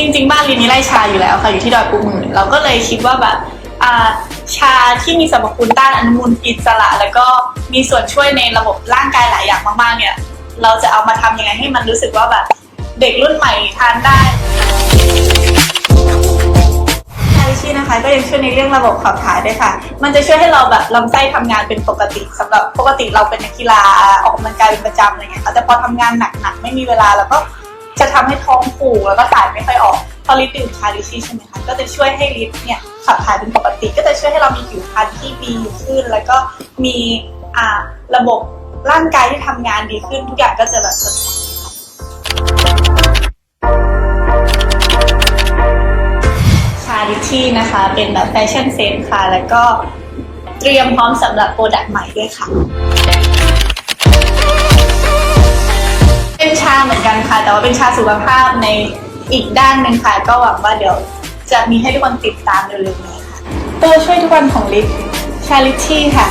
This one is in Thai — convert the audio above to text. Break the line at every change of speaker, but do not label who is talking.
จริง ๆ บ้านลินนี่ไร่ชาอยู่แล้วค่ะอยู่ที่ดอยปูหมื่นเราก็เลยคิดว่าแบบอ่าชาที่มีสรรพคุณต้านอนุมูลอิสระ แล้วก็มีส่วนช่วยในระบบร่างกายหลายอย่างมากๆเนี่ยเราจะเอามาทำยังไงให้มันรู้สึกว่าแบบเด็กรุ่นใหม่ทานได้ชาลิชีนะคะก็ยังช่วยในเรื่องระบบขับถ่ายด้วยค่ะ มันจะช่วยให้เราแบบลำไส้ทำงานเป็นปกติสำหรับปกติเราเป็นนักกีฬาออกกำลังกายเป็นประจำอะไรเงี้ยแต่พอทำงานหนักๆไม่มีเวลาแล้วก็ จะทำให้ท้องผูกแล้วก็ถ่ายไม่ค่อยออกพอลิปดื่มชาลิชีใช่ไหมคะก็จะช่วยให้ลิปเนี่ยขับถ่ายเป็นปกติ ก็จะช่วยให้เรามีผิวพรรณที่ดีขึ้น แล้วก็มีอ่าระบบร่างกายที่ทำงานดีขึ้นทุกอย่างก็จะแบบสดใสค่ะชาลิชีนะคะเป็นแบบแฟชั่นเซนค่ะ แล้วก็เตรียมพร้อมสำหรับโปรดักต์ใหม่ด้วยค่ะาเหมือนกันค่ะ แต่ว่าเป็นชาสุขภาพในอีกด้านหนึ่งค่ะ ก็หวังว่าเดี๋ยวจะมีให้ทุกคนติดตามเร็วๆนี้ค่ะตัวช่วยทุกวันของลิฟชาลิชี่ค่ะ